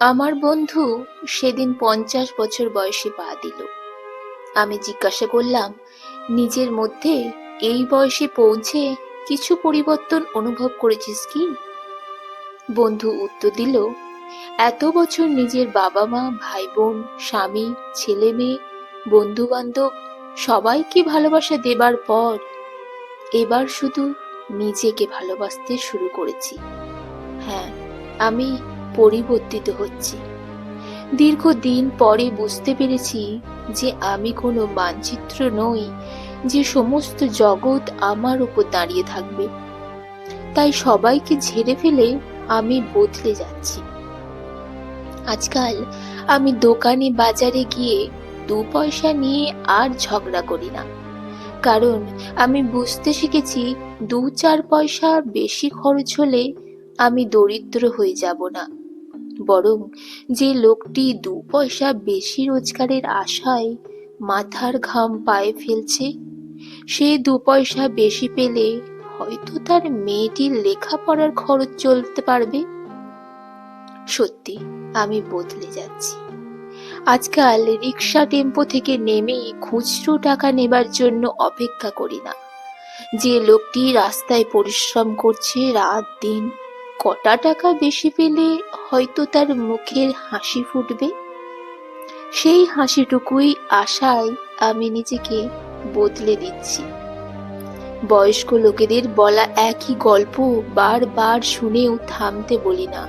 আমার বন্ধু সেদিন পঞ্চাশ বছর বয়সে পা দিল। আমি জিজ্ঞাসা করলাম, নিজের মধ্যে এই বয়সে পৌঁছে কিছু পরিবর্তন অনুভব করেছিস কি? বন্ধু উত্তর দিল, এত বছর নিজের বাবা মা ভাই বোন স্বামী, ছেলে মেয়ে বন্ধু বান্ধব সবাইকে ভালোবাসা দেবার পর এবার শুধু নিজেকে ভালোবাসতে শুরু করেছি। হ্যাঁ আমি পরিবর্তিত হচ্ছি। দীর্ঘদিন পরে বুঝতে পেরেছি যে আমি কোনো মানচিত্র নই, যে সমস্ত জগৎ আমার উপর দাঁড়িয়ে থাকবে। তাই সবাইকে ঝেড়ে ফেলে আমি বদলে যাচ্ছি। আজকাল আমি দোকানে বাজারে গিয়ে দু পয়সা নিয়ে আর ঝগড়া করি না। কারণ আমি বুঝতে শিখেছি দু চার পয়সা বেশি খরচ হলে আমি দরিদ্র হয়ে যাব না। বরং যে লোকটি দু পয়সা বেশি রোজগারের আশায় মাথার ঘাম পায়ে ফেলছে, সে দু পয়সা বেশি পেলে হয়তো তার মেয়েটির লেখাপড়ার খরচ চলতে পারবে। সত্যি, আমি বদলে যাচ্ছি। আজকাল রিক্সা টেম্পো থেকে নেমে খুচরো টাকা নেবার জন্য অপেক্ষা করি না। যে লোকটি রাস্তায় পরিশ্রম করছে রাত দিন কটা টাকা বেশি পেলে হয়তো তার মুখের হাসি ফুটবে? সেই হাসিটুকুই আশায় আমি নিজেকে বদলে দিচ্ছি। বয়স্ক লোকেদের বলা একই গল্প বারবার শুনেও থামতে বলি না।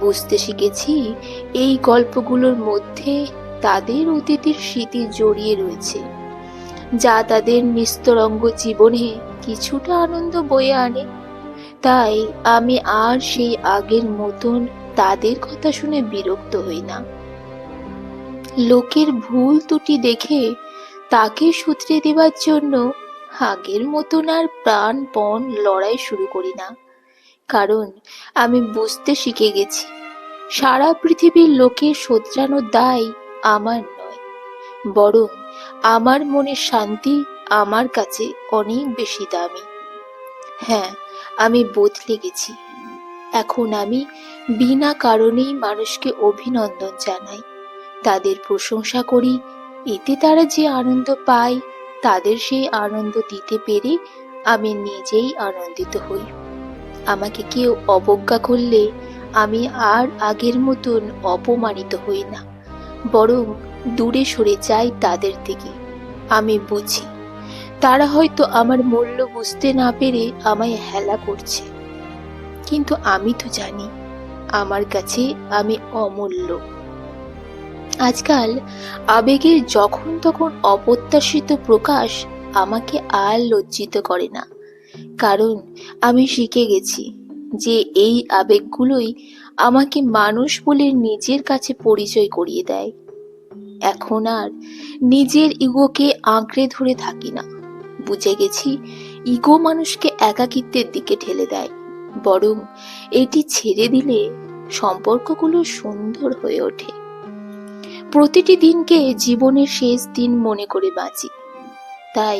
বুঝতে শিখেছি এই গল্পগুলোর মধ্যে তাদের অতীতের স্মৃতি জড়িয়ে রয়েছে, যা তাদের নিস্তরঙ্গ জীবনে কিছুটা আনন্দ বয়ে আনে। তাই আমি আর সেই আগের মতন তাদের কথা শুনে বিরক্ত হই না। লোকের ভুল ত্রুটি দেখে তাকে শুধরে দেবার জন্য আগের মতন আর প্রাণপণ লড়াই শুরু করি না। কারণ আমি বুঝতে শিখে গেছি, সারা পৃথিবীর লোকের শোধরানোর দায় আমার নয়, বরং আমার মনের শান্তি আমার কাছে অনেক বেশি দামি। হ্যাঁ আমি বদলে গেছি। এখন আমি বিনা কারণেই মানুষকে অভিনন্দন জানাই। তাদের প্রশংসা করি, এতে তারা যে আনন্দ পায়, তাদের সেই আনন্দ দিতে পেরে আমি নিজেই আনন্দিত হই। আমাকে কেউ অবজ্ঞা করলে আমি আর আগের মতন অপমানিত হই না। বরং দূরে সরে যাই তাদের থেকে। আমি বুঝি তারা হয়তো আমার মূল্য বুঝতে না পেরে আমায় হেলা করছে। কিন্তু আমি তো জানি, আমার কাছে আমি অমূল্য। আজকাল আবেগের যখন তখন অপ্রত্যাশিত প্রকাশ আমাকে আর লজ্জিত করে না। কারণ আমি শিখে গেছি যে এই আবেগগুলোই আমাকে মানুষ বলে নিজের কাছে পরিচয় করিয়ে দেয়। এখন আর নিজের ইগোকে আঁকড়ে ধরে থাকি না। বুঝে গেছি, ইগো মানুষকে একাকিত্বের দিকে ঠেলে দেয়। বরং এটি ছেড়ে দিলে সম্পর্কগুলো সুন্দর হয়ে ওঠে। প্রতিটি দিনকে জীবনের শেষ দিন মনে করে বাঁচি। তাই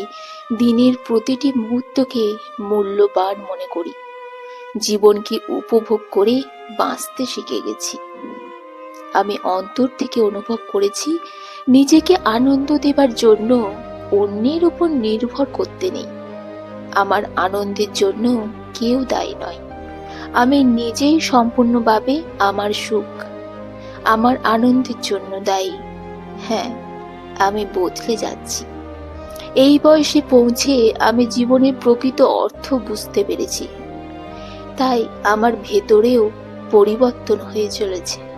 দিনের প্রতিটি মুহূর্তকে মূল্যবান মনে করি। জীবনকে উপভোগ করে বাঁচতে শিখে গেছি। আমি অন্তর থেকে অনুভব করেছি, নিজেকে আনন্দ দেবার জন্য অন্যের উপর নির্ভর করতে নেই। আমার আনন্দের জন্য কেউ দায়ী নয়। আমি নিজেই সম্পূর্ণভাবে আমার সুখ, আমার আনন্দের জন্য দায়ী। হ্যাঁ আমি বদলে যাচ্ছি। এই বয়সে পৌঁছে আমি জীবনের প্রকৃত অর্থ বুঝতে পেরেছি। তাই আমার ভেতরেও পরিবর্তন হয়ে চলেছে।